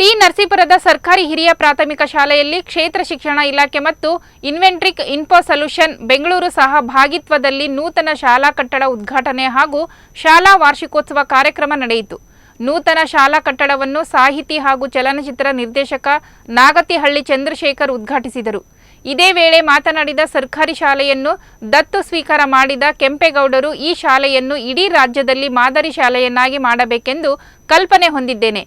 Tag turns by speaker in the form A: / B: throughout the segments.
A: T ನರಸೀಪುರದ ಸರ್ಕಾರಿ ಹಿರಿಯ ಪ್ರಾಥಮಿಕ ಶಾಲೆಯಲ್ಲಿ ಕ್ಷೇತ್ರ ಶಿಕ್ಷಣ ಇಲಾಖೆ ಮತ್ತು ಇನ್ವೆಂಟ್ರಿಕ್ ಇನ್ಫೋ ಸೊಲ್ಯೂಷನ್ ಬೆಂಗಳೂರು ಸಹ ಭಾಗಿತ್ವದಲ್ಲಿ ನೂತನ ಶಾಲಾ ಕಟ್ಟಡ ಉದ್ಘಾಟನೆ ಹಾಗೂ ಶಾಲಾ ವಾರ್ಷಿಕೋತ್ಸವ ಕಾರ್ಯಕ್ರಮ ನಡೆಯಿತು. ನೂತನ ಶಾಲಾ ಕಟ್ಟಡವನ್ನು ಸಾಹಿತಿ ಹಾಗೂ ಚಲನಚಿತ್ರ ನಿರ್ದೇಶಕ ನಾಗತಿಹಳ್ಳಿ ಚಂದ್ರಶೇಖರ್ ಉದ್ಘಾಟಿಸಿದರು. ಇದೇ ವೇಳೆ ಮಾತನಾಡಿದ ಸರ್ಕಾರಿ ಶಾಲೆಯನ್ನು ದತ್ತು ಸ್ವೀಕಾರ ಮಾಡಿದ ಕೆಂಪೇಗೌಡರು ಈ ಶಾಲೆಯನ್ನು ಇಡೀ ರಾಜ್ಯದಲ್ಲಿ ಮಾದರಿ ಶಾಲೆಯನ್ನಾಗಿ ಮಾಡಬೇಕೆಂದು ಕಲ್ಪನೆ ಹೊಂದಿದ್ದೇನೆ.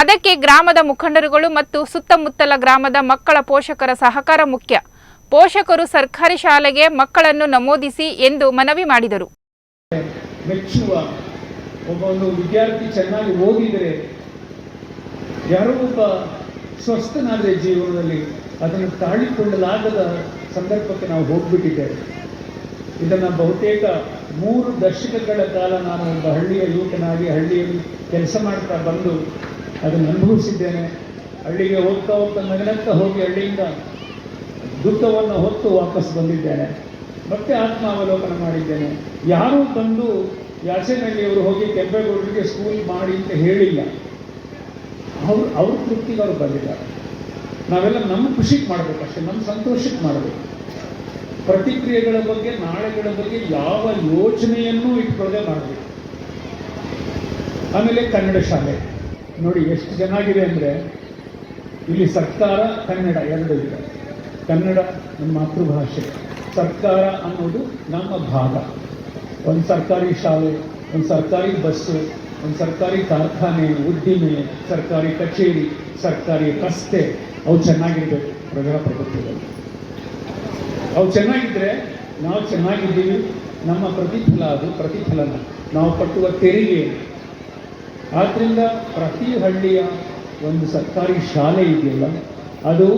A: ಅದಕ್ಕೆ ಗ್ರಾಮದ ಮುಖಂಡರುಗಳು ಮತ್ತು ಸುತ್ತಮುತ್ತಲ ಗ್ರಾಮದ ಮಕ್ಕಳ ಪೋಷಕರ ಸಹಕಾರ ಮುಖ್ಯ. ಪೋಷಕರು ಸರ್ಕಾರಿ ಶಾಲೆಗೆ ಮಕ್ಕಳನ್ನು ನಮೂದಿಸಿ ಎಂದು ಮನವಿ ಮಾಡಿದರು.
B: ಒಬ್ಬ ವಿದ್ಯಾರ್ಥಿ ಚೆನ್ನಾಗಿ ಓದಿದರೆ ಯಾರೋ ಒಬ್ಬ ಸ್ವಸ್ಥನಾದರೆ ಜೀವನದಲ್ಲಿ ಅದನ್ನು ತಾಳಿಕೊಳ್ಳಲಾಗದ ಸಂದರ್ಭಕ್ಕೆ ನಾವು ಹೋಗ್ಬಿಟ್ಟಿದ್ದೇವೆ. ಇದನ್ನು ಬಹುತೇಕ ಮೂರು ದಶಕಗಳ ಕಾಲ ನಾನು ಒಬ್ಬ ಹಳ್ಳಿಯ ಯುವಕನಾಗಿ ಹಳ್ಳಿಯಲ್ಲಿ ಕೆಲಸ ಮಾಡ್ತಾ ಬಂದು ಅದನ್ನು ಅನುಭವಿಸಿದ್ದೇನೆ. ಹಳ್ಳಿಗೆ ಹೋಗ್ತಾ ಹೋಗ್ತಾ ನಗನಂತ ಹೋಗಿ ಹಳ್ಳಿಯಿಂದ ದುಃಖವನ್ನು ಹೊತ್ತು ವಾಪಸ್ ಬಂದಿದ್ದೇನೆ. ಮತ್ತೆ ಆತ್ಮಾವಲೋಕನ ಮಾಡಿದ್ದೇನೆ. ಯಾರೂ ಬಂದು ಯಾಚನೆಯಲ್ಲಿ ಅವರು ಹೋಗಿ ಕೆಂಪೇಗೌಡರಿಗೆ ಸ್ಕೂಲ್ ಮಾಡಿ ಅಂತ ಹೇಳಿಲ್ಲ. ಅವ್ರು, ಅವ್ರ ತೃಪ್ತಿಗೆ ಅವರು ಬಂದಿದ್ದಾರೆ. ನಾವೆಲ್ಲ ನಮ್ಮ ಖುಷಿಗೆ ಮಾಡಬೇಕಷ್ಟೇ ನಮ್ಮ ಸಂತೋಷಕ್ಕೆ ಮಾಡಬೇಕು. ಪ್ರತಿಕ್ರಿಯೆಗಳ ಬಗ್ಗೆ, ನಾಳೆಗಳ ಬಗ್ಗೆ ಯಾವ ಯೋಚನೆಯನ್ನೂ ಇಟ್ಕೊಳ್ಳದೆ ಮಾಡಬೇಕು. ಆಮೇಲೆ ಕನ್ನಡ ಶಾಲೆ. ನೋಡಿ, ಎಷ್ಟು ಚೆನ್ನಾಗಿದೆ ಅಂದರೆ ಇಲ್ಲಿ ಸರ್ಕಾರ ಕನ್ನಡ ಎರಡು ಇದೆ. ಕನ್ನಡ ನಮ್ಮ ಮಾತೃಭಾಷೆ. ಸರ್ಕಾರ ಅನ್ನೋದು ನಮ್ಮ ಭಾಗ. ಒಂದು ಸರ್ಕಾರಿ ಶಾಲೆ, ಒಂದು ಸರ್ಕಾರಿ ಬಸ್ಸು ಒಂದು ಸರ್ಕಾರಿ ಕಾರ್ಖಾನೆ, ಉದ್ದಿಮೆ, ಸರ್ಕಾರಿ ಕಚೇರಿ, ಸರ್ಕಾರಿ ರಸ್ತೆ, ಅವು ಚೆನ್ನಾಗಿರ್ಬೇಕು ಪ್ರಜಾಪ್ರಭುತ್ವದಲ್ಲಿ ಅವು ಚೆನ್ನಾಗಿದ್ದರೆ ನಾವು ಚೆನ್ನಾಗಿದ್ದೀವಿ. ನಮ್ಮ ಪ್ರತಿಫಲ ಅದು, ಪ್ರತಿಫಲನ. ನಾವು ಕಟ್ಟುವ ತೆರಿಗೆ ಆದ್ದರಿಂದ ಪ್ರತಿ ಹಳ್ಳಿಯ ಒಂದು ಸರ್ಕಾರಿ ಶಾಲೆ ಇದೆಯಲ್ಲ, ಅದು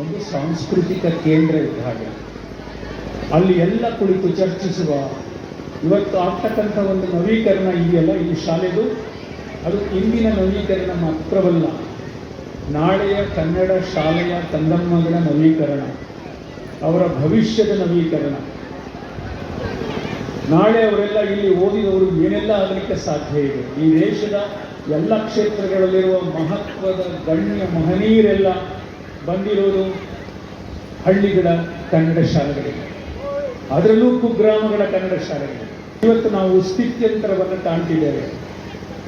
B: ಒಂದು ಸಾಂಸ್ಕೃತಿಕ ಕೇಂದ್ರ ಇದ್ದ ಹಾಗೆ. ಅಲ್ಲಿ ಎಲ್ಲ ಕುಳಿತು ಚರ್ಚಿಸುವ, ಇವತ್ತು ಆಗ್ತಕ್ಕಂಥ ಒಂದು ನವೀಕರಣ ಇದೆಯಲ್ಲ ಈ ಶಾಲೆದು. ಅದು ಇಂದಿನ ನವೀಕರಣ ಮಾತ್ರವಲ್ಲ, ನಾಳೆಯ ಕನ್ನಡ ಶಾಲೆಯ ತಂದಮ್ಮಗಳ ನವೀಕರಣ, ಅವರ ಭವಿಷ್ಯದ ನವೀಕರಣ. ನಾಳೆ ಅವರೆಲ್ಲ ಇಲ್ಲಿ ಓದಿದವರು ಏನೆಲ್ಲ ಆಗಲಿಕ್ಕೆ ಸಾಧ್ಯ ಇದೆ? ಈ ದೇಶದ ಎಲ್ಲ ಕ್ಷೇತ್ರಗಳಲ್ಲಿರುವ ಮಹತ್ವದ ಗಣ್ಯ ಮಹನೀಯರೆಲ್ಲ ಬಂದಿರೋದು ಹಳ್ಳಿಗಳ ಕನ್ನಡ ಶಾಲೆಗಳಿಗೆ. ಅದರಲ್ಲೂ ಕುಗ್ರಾಮಗಳ ಕನ್ನಡ ಶಾಲೆಗಳು ಇವತ್ತು ನಾವು ಸ್ಥಿತ್ಯಂತರವನ್ನು ಕಾಣ್ತಿದ್ದೇವೆ.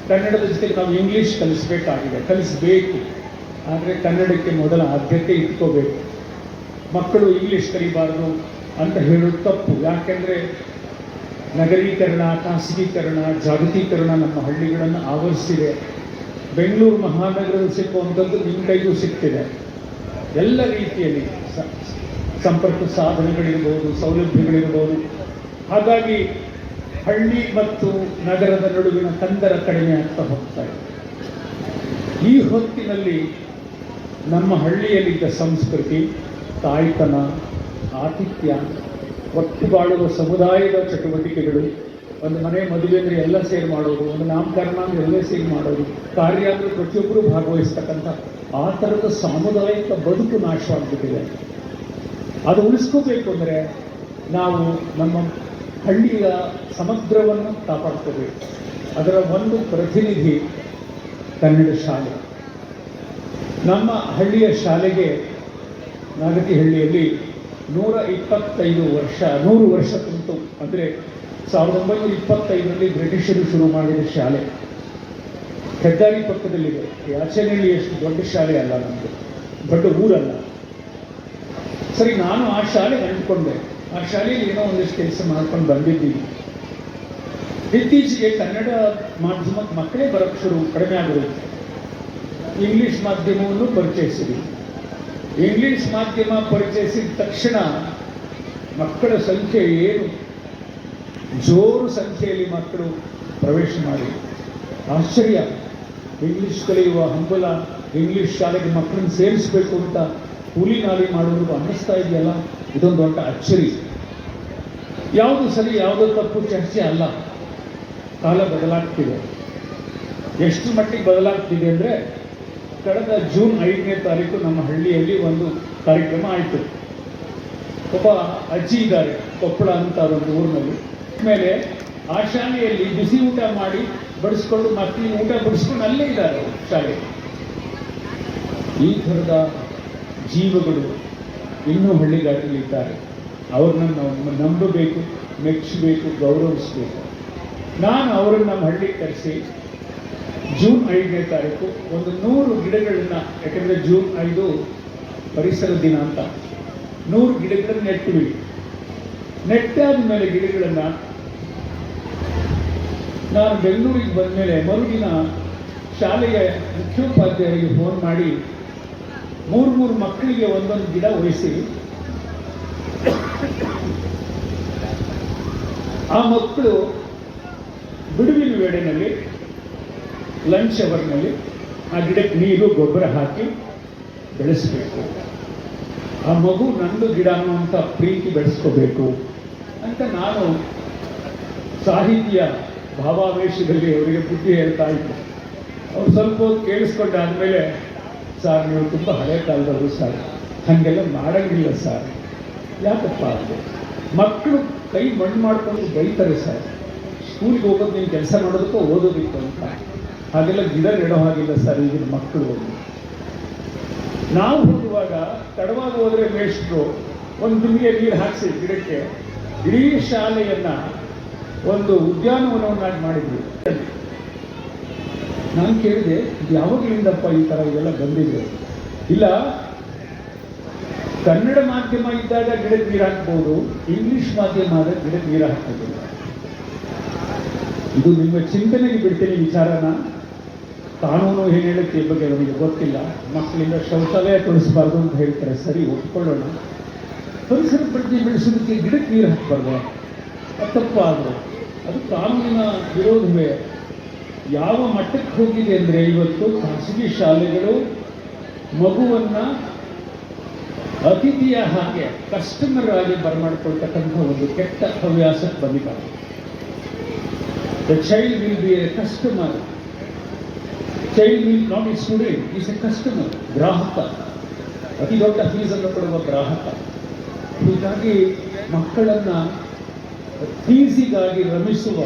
B: ಕನ್ನಡದ ಜೊತೆಗೆ ನಾವು ಇಂಗ್ಲೀಷ್ ಕಲಿಸಬೇಕಾಗಿದೆ. ಕಲಿಸಬೇಕು. ಆದರೆ ಕನ್ನಡಕ್ಕೆ ಮೊದಲ ಆದ್ಯತೆ ಇಟ್ಕೋಬೇಕು. ಮಕ್ಕಳು ಇಂಗ್ಲೀಷ್ ಕಲಿಬಾರ್ದು ಅಂತ ಹೇಳೋದು ತಪ್ಪು. ಯಾಕೆಂದರೆ ನಗರೀಕರಣ, ಖಾಸಗೀಕರಣ, ಜಾಗತೀಕರಣ ನಮ್ಮ ಹಳ್ಳಿಗಳನ್ನು ಆವರಿಸಿದೆ ಬೆಂಗಳೂರು ಮಹಾನಗರದಲ್ಲಿ ಸಿಕ್ಕುವಂಥದ್ದು ನಿಮ್ಮ ಕೈಗೂ ಸಿಗ್ತಿದೆ. ಎಲ್ಲ ರೀತಿಯಲ್ಲಿ ಸಂಪರ್ಕ ಸಾಧನಗಳಿರ್ಬೋದು, ಸೌಲಭ್ಯಗಳಿರ್ಬೋದು. ಹಾಗಾಗಿ ಹಳ್ಳಿ ಮತ್ತು ನಗರದ ನಡುವಿನ ತಂದರ ಕಡಿಮೆ ಆಗ್ತಾ ಹೋಗ್ತಾ ಇದೆ. ಈ ಹೊತ್ತಿನಲ್ಲಿ ನಮ್ಮ ಹಳ್ಳಿಯಲ್ಲಿದ್ದ ಸಂಸ್ಕೃತಿ, ತಾಯ್ತನ, ಆತಿಥ್ಯ ಒಟ್ಟು ಬಾಳುವ ಸಮುದಾಯದ ಚಟುವಟಿಕೆಗಳು, ಒಂದು ಮನೆ ಮದುವೆ ಅಂದರೆ ಎಲ್ಲ ಸೇರಿ ಮಾಡೋದು, ಒಂದು ನಾಮಕರಣ ಅಂದರೆ ಎಲ್ಲ ಸೇರಿ ಮಾಡೋದು, ಕಾರ್ಯ ಅಂದರೆ ಪ್ರತಿಯೊಬ್ಬರು ಭಾಗವಹಿಸ್ತಕ್ಕಂಥ ಆ ಥರದ ಸಾಮುದಾಯಿಕ ಬದುಕು ನಾಶವಾಗ್ಬಿಟ್ಟಿದೆ ಅದು ಉಳಿಸ್ಕೋಬೇಕು ಅಂದರೆ ನಾವು ನಮ್ಮ ಹಳ್ಳಿಯ ಸಮಗ್ರವನ್ನು ಕಾಪಾಡ್ಕೋಬೇಕು. ಅದರ ಒಂದು ಪ್ರತಿನಿಧಿ ಕನ್ನಡ ಶಾಲೆ. ನಮ್ಮ ಹಳ್ಳಿಯ ಶಾಲೆಗೆ ನಾಗತಿಹಳ್ಳಿಯಲ್ಲಿ ನೂರ ಇಪ್ಪತ್ತೈದು ವರ್ಷ, ನೂರು ವರ್ಷ ತುಂಬಿತು ಅಂದರೆ ಸಾವಿರದ ಒಂಬೈನೂರ ಇಪ್ಪತ್ತೈದರಲ್ಲಿ ಬ್ರಿಟಿಷರು ಶುರು ಮಾಡಿದ ಶಾಲೆ. ಹೆದ್ದಾರಿ ಪಕ್ಕದಲ್ಲಿದೆ. ಯಾಚನೆಯಲ್ಲಿ ಎಷ್ಟು ದೊಡ್ಡ ಶಾಲೆ ಅಲ್ಲ ನಮ್ಮದು ದೊಡ್ಡ ಊರಲ್ಲ. ಸರಿ, ನಾನು ಆ ಶಾಲೆ ಅಂದ್ಕೊಂಡೆ ಆ ಶಾಲೆಯಲ್ಲಿ ಏನೋ ಒಂದಿಷ್ಟು ಕೆಲಸ ಮಾಡ್ಕೊಂಡು ಬಂದಿದ್ದೀನಿ. ಇತ್ತೀಚೆಗೆ ಕನ್ನಡ ಮಾಧ್ಯಮಕ್ಕೆ ಮಕ್ಕಳೇ ಬರೋಕ್ಕೆ ಶುರು ಕಡಿಮೆ ಆಗಿರುತ್ತೆ ಇಂಗ್ಲಿಷ್ ಮಾಧ್ಯಮವನ್ನು ಪರಿಚಯಿಸಿದ್ವಿ ಇಂಗ್ಲಿಷ್ ಮಾಧ್ಯಮ ಪರಿಚಯಿಸಿದ ತಕ್ಷಣ ಮಕ್ಕಳ ಸಂಖ್ಯೆ ಏನು? ಜೋರು ಸಂಖ್ಯೆಯಲ್ಲಿ ಮಕ್ಕಳು ಪ್ರವೇಶ ಮಾಡಿ. ಆಶ್ಚರ್ಯ. ಇಂಗ್ಲಿಷ್ ಕಲಿಯುವ ಹಂಬಲ ಇಂಗ್ಲಿಷ್ ಶಾಲೆಗೆ ಮಕ್ಕಳನ್ನು ಸೇರಿಸಬೇಕು ಅಂತ ಕೂಲಿ ನಾಲಿ ಮಾಡುವುದು ಅನ್ನಿಸ್ತಾ ಇದೆಯಲ್ಲ? ಇದೊಂದು ದೊಡ್ಡ ಅಚ್ಚರಿ. ಯಾವುದು ಸರಿ, ಯಾವುದೋ ತಪ್ಪು ಚರ್ಚೆ ಅಲ್ಲ. ಕಾಲ ಬದಲಾಗ್ತಿದೆ. ಎಷ್ಟು ಮಟ್ಟಿಗೆ ಬದಲಾಗ್ತಿದೆ ಅಂದರೆ ಕಳೆದ ಜೂನ್ ಐದನೇ ತಾರೀಕು ನಮ್ಮ ಹಳ್ಳಿಯಲ್ಲಿ ಒಂದು ಕಾರ್ಯಕ್ರಮ ಆಯಿತು. ಒಬ್ಬ ಅಜ್ಜಿ ಇದ್ದಾರೆ, ಕೊಪ್ಪಳ ಅಂತ ಒಂದು ಊರಿನಲ್ಲಿ. ಮೇಲೆ ಆ ಶಾಲೆಯಲ್ಲಿ ಬಿಸಿ ಊಟ ಮಾಡಿ ಬಡಿಸ್ಕೊಂಡು ಮತ್ತೆ ಊಟ ಬಡಿಸ್ಕೊಂಡು ಅಲ್ಲೇ ಇದ್ದಾರೆ ಶಾಲೆ. ಈ ಥರದ ಜೀವಗಳು ಇನ್ನೂ ಹಳ್ಳಿಗಾಡಲಿದ್ದಾರೆ ಅವ್ರನ್ನ ನಾವು ನಂಬಬೇಕು ಮೆಚ್ಚಬೇಕು ಗೌರವಿಸಬೇಕು. ನಾನು ಅವರನ್ನು ನಮ್ಮ ಹಳ್ಳಿಗೆ ಕರೆಸಿ ಜೂನ್ ಐದನೇ ತಾರೀಕು ಒಂದು ನೂರು ಗಿಡಗಳನ್ನ, ಯಾಕೆಂದ್ರೆ ಜೂನ್ ಐದು ಪರಿಸರ ದಿನ ಅಂತ. ನೂರು ಗಿಡಗಳನ್ನ ನೆಟ್ಟಿವಿ ನೆಟ್ಟಾದ ಮೇಲೆ ಗಿಡಗಳನ್ನು ನಾನು ಬೆಂಗಳೂರಿಗೆ ಬಂದ ಮೇಲೆ ಮರುದಿನ ಶಾಲೆಯ ಮುಖ್ಯೋಪಾಧ್ಯಾಯರಿಗೆ ಫೋನ್ ಮಾಡಿ ಮೂರು ಮೂರು ಮಕ್ಕಳಿಗೆ ಒಂದೊಂದು ಗಿಡ ವಹಿಸಿ ಆ ಮಕ್ಕಳು ಬಿಡುವಿನ ವೇಳೆನಲ್ಲಿ ಲಂಚ್ ಅವರ್ನಲ್ಲಿ ಆ ಗಿಡಕ್ಕೆ ನೀರು, ಗೊಬ್ಬರ ಹಾಕಿ ಬೆಳೆಸಬೇಕು. ಆ ಮಗು ನಂದು ಗಿಡ ಅನ್ನುವಂಥ ಪ್ರೀತಿ ಬೆಳೆಸ್ಕೋಬೇಕು ಅಂತ ನಾನು ಸಾಹಿತ್ಯ ಭಾವಾವೇಶದಲ್ಲಿ ಅವರಿಗೆ ಬುದ್ಧಿ ಹೇಳ್ತಾ ಇದ್ದೆ. ಅವ್ರು ಸ್ವಲ್ಪ ಕೇಳಿಸ್ಕೊಂಡಾದ್ಮೇಲೆ ಸರ್, ನೀವು ತುಂಬ ಹಳೆ ಕಾಲದವರು ಸರ್. ಹಾಗೆಲ್ಲ ಮಾಡಂಗಿಲ್ಲ ಸರ್. ಯಾಕಪ್ಪ ಅಂದರೆ ಮಕ್ಕಳು ಕೈ ಮಣ್ಣು ಮಾಡ್ಕೊಂಡು ಬೈತಾರೆ ಸರ್. ಸ್ಕೂಲ್ಗೆ ಹೋಗೋದು, ನೀನು ಕೆಲಸ ಮಾಡೋದಕ್ಕೋ ಓದೋದಿತ್ತು ಅಂತ. ಹಾಗೆಲ್ಲ ಗಿಡ ನೆಡೋ ಹಾಗಿಲ್ಲ ಸರ್ ಈಗಿನ ಮಕ್ಕಳು. ನಾವು ಹೋಗುವಾಗ ತಡವಾಗಿ ಹೋದರೆ ಮೇಷ್ಟ್ರು ಒಂದು ಬಿಂದಿಗೆ ನೀರು ಹಾಕಿಸಿ ಗಿಡಕ್ಕೆ. ಇಡೀ ಶಾಲೆಯನ್ನ ಒಂದು ಉದ್ಯಾನವನವನ್ನಾಗಿ ಮಾಡಿದ್ವಿ. ನಾನು ಕೇಳಿದೆ ಯಾವಾಗಲಿಂದಪ್ಪ ಈ ಥರ ಇದೆಲ್ಲ ಬಂದಿದೆ? ಇಲ್ಲ, ಕನ್ನಡ ಮಾಧ್ಯಮ ಇದ್ದಾಗ ಗಿಡಕ್ಕೆ ನೀರು ಹಾಕ್ಬೋದು, ಇಂಗ್ಲಿಷ್ ಮಾಧ್ಯಮ ಆದರೆ ಗಿಡಕ್ಕೆ ನೀರು ಹಾಕ್ಬೋದು. ಇದು ನಿಮ್ಮ ಚಿಂತನೆಗೆ ಬಿಡ್ತೀನಿ ವಿಚಾರನ. ಕಾನೂನು ಏನು ಹೇಳುತ್ತೆ ಈ ಬಗ್ಗೆ ನಮಗೆ ಗೊತ್ತಿಲ್ಲ. ಮಕ್ಕಳಿಂದ ಶೌಚಾಲಯ ತೋರಿಸಬಾರ್ದು ಅಂತ ಹೇಳ್ತಾರೆ. ಸರಿ, ಒಪ್ಕೊಳ್ಳೋಣ. ಪರಿಸರ ಪ್ರಜ್ಞೆ ಬೆಳೆಸೋದಕ್ಕೆ ಗಿಡಕ್ಕೆ ನೀರು ಹಾಕಬಾರ್ದು. ಆದರೂ ಅದು ಕಾನೂನಿನ ವಿರೋಧವೇ. ಯಾವ ಮಟ್ಟಕ್ಕೆ ಹೋಗಿದೆ ಅಂದರೆ ಇವತ್ತು ಖಾಸಗಿ ಶಾಲೆಗಳು ಮಗುವನ್ನು ಅತಿಥಿಯ ಹಾಗೆ ಕಸ್ಟಮರ್ ಆಗಿ ಬರಮಾಡ್ಕೊಳ್ತಕ್ಕಂಥ ಒಂದು ಕೆಟ್ಟ ಹವ್ಯಾಸಕ್ಕೆ ಬಂದಿದ್ದಾರೆ. The child will be a customer child will not is student is a customer ಗ್ರಾಹಕ ಅತಿ ದೊಡ್ಡ ಫೀಸನ್ನು ಕೊಡುವ ಗ್ರಾಹಕ ಹೀಗಾಗಿ ಮಕ್ಕಳನ್ನ ಫೀಸಿಗಾಗಿ ರಮಿಸುವ,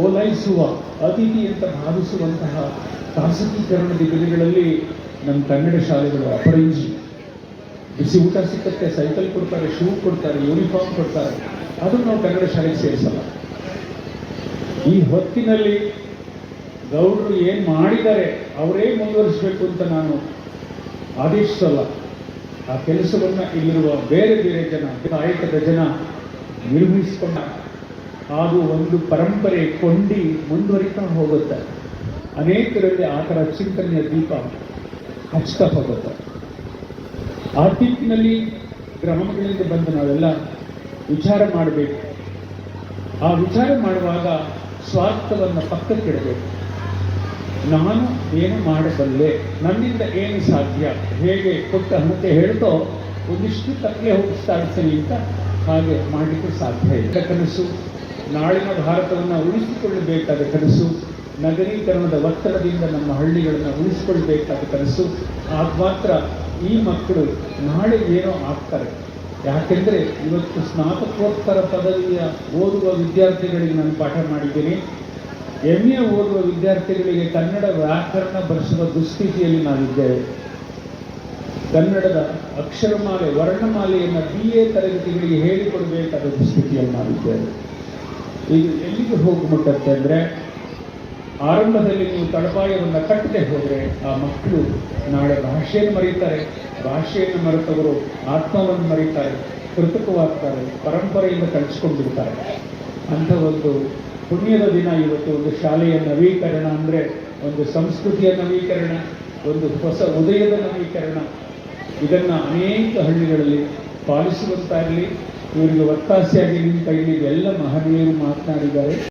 B: ಓಲೈಸುವ, ಅತಿಥಿ ಅಂತ ಭಾವಿಸುವಂತಹ ಖಾಸಗೀಕರಣದ ದಿನಗಳಲ್ಲಿ ನಮ್ಮ ಕನ್ನಡ ಶಾಲೆಗಳು ಅಪರಂಜಿ. ಬಿಸಿ ಊಟ ಸಿಕ್ಕತ್ತೆ, ಸೈಕಲ್ ಕೊಡ್ತಾರೆ, ಶೂ ಕೊಡ್ತಾರೆ ಯೂನಿಫಾರ್ಮ್ ಕೊಡ್ತಾರೆ. ಅದನ್ನು ನಾವು ಕನ್ನಡ ಶಾಲೆಗೆ ಸೇರಿಸಲ್ಲ. ಈ ಹೊತ್ತಿನಲ್ಲಿ ಗೌಡರು ಏನು ಮಾಡಿದ್ದಾರೆ? ಅವರೇ ಮುಂದುವರಿಸಬೇಕು ಅಂತ ನಾನು ಆದೇಶಿಸಲ್ಲ. ಆ ಕೆಲಸವನ್ನು ಇಲ್ಲಿರುವ ಬೇರೆ ಬೇರೆ ಜನ, ಆಯಕದ ಜನ ನಿರ್ಮಿಸಿಕೊಂಡ ಹಾಗೂ ಒಂದು ಪರಂಪರೆ ಕೊಂಡಿ ಮುಂದುವರಿತಾ ಹೋಗುತ್ತೆ. ಅನೇಕರಲ್ಲಿ ಆ ಥರ ಚಿಂತನೆಯ ದೀಪ ಹಚ್ತಾ ಹೋಗುತ್ತೆ. ಆ ದಿಕ್ಕಿನಲ್ಲಿ ಗ್ರಾಮಗಳಿಂದ ಬಂದು ನಾವೆಲ್ಲ ವಿಚಾರ ಮಾಡಬೇಕು. ಆ ವಿಚಾರ ಮಾಡುವಾಗ ಸ್ವಾರ್ಥವನ್ನು ಪಕ್ಕಕ್ಕಿಡಬೇಕು. ನಾನು ಏನು ಮಾಡಬಲ್ಲೆ? ನನ್ನಿಂದ ಏನು ಸಾಧ್ಯ? ಹೇಗೆ ಕೊಟ್ಟ ಹಣತೆ ಹೇಳ್ತೋ, ಒಂದಿಷ್ಟು ತಕ್ಕಲೆ ಇರ್ತೀನಿ ಅಂತ ಹಾಗೆ ಮಾಡಲಿಕ್ಕೆ ಸಾಧ್ಯ ಇಲ್ಲ. ಕನಸು. ನಾಳಿನ ಭಾರತವನ್ನು ಉಳಿಸಿಕೊಳ್ಳಬೇಕಾದ ಕನಸು. ನಗರೀಕರಣದ ಒತ್ತಡದಿಂದ ನಮ್ಮ ಹಳ್ಳಿಗಳನ್ನು ಉಳಿಸಿಕೊಳ್ಬೇಕಾದ ಕನಸು. ಆಗ ಮಾತ್ರ ಈ ಮಕ್ಕಳು ನಾಳೆ ಏನೋ ಆಗ್ತಾರೆ. ಯಾಕೆಂದರೆ ಇವತ್ತು ಸ್ನಾತಕೋತ್ತರ ಪದವಿಯ ಓದುವ ವಿದ್ಯಾರ್ಥಿಗಳಿಗೆ ನಾನು ಪಾಠ ಮಾಡಿದ್ದೀನಿ. ಎಂ ಎ ಓದುವ ವಿದ್ಯಾರ್ಥಿಗಳಿಗೆ ಕನ್ನಡ ವ್ಯಾಕರಣ ಬರೆಸುವ ದುಸ್ಥಿತಿಯಲ್ಲಿ ನಾವಿದ್ದೇವೆ. ಕನ್ನಡದ ಅಕ್ಷರಮಾಲೆ, ವರ್ಣಮಾಲೆಯನ್ನು ಬಿ ಎ ತರಗತಿಗಳಿಗೆ ಹೇಳಿಕೊಡಬೇಕಾದ ದುಸ್ಥಿತಿಯಲ್ಲಿ ನಾವಿದ್ದೇವೆ. ಇದು ಎಲ್ಲಿಗೆ ಹೋಗಿ ಮುಟ್ಟತ್ತೆ ಅಂದರೆ, ಆರಂಭದಲ್ಲಿ ನೀವು ತಳಪಾಯವನ್ನು ಕಟ್ಟದೆ ಹೋದರೆ ಆ ಮಕ್ಕಳು ನಾಳೆ ಭಾಷೆಯನ್ನು ಮರೀತಾರೆ. ಭಾಷೆಯನ್ನು ಮರೆತವರು ಆತ್ಮವನ್ನು ಮರೀತಾರೆ, ಕೃತಕವಾಗ್ತಾರೆ ಪರಂಪರೆಯಿಂದ ಕಳಿಸ್ಕೊಂಡಿರ್ತಾರೆ ಅಂಥ ಒಂದು ಪುಣ್ಯದ ದಿನ ಇವತ್ತು ಒಂದು ಶಾಲೆಯ ನವೀಕರಣ ಅಂದರೆ ಒಂದು ಸಂಸ್ಕೃತಿಯ ನವೀಕರಣ, ಒಂದು ಹೊಸ ಉದಯದ ನವೀಕರಣ. ಇದನ್ನು ಅನೇಕ ಹಳ್ಳಿಗಳಲ್ಲಿ ಪಾಲಿಸುವಂತಾಗಲಿ, ಇವರಿಗೆ ಒತ್ತಾಸೆಯಾಗಿ ನಿಂತ ಎಲ್ಲ ಮಹನೀಯರು ಮಾತನಾಡಿದ್ದಾರೆ.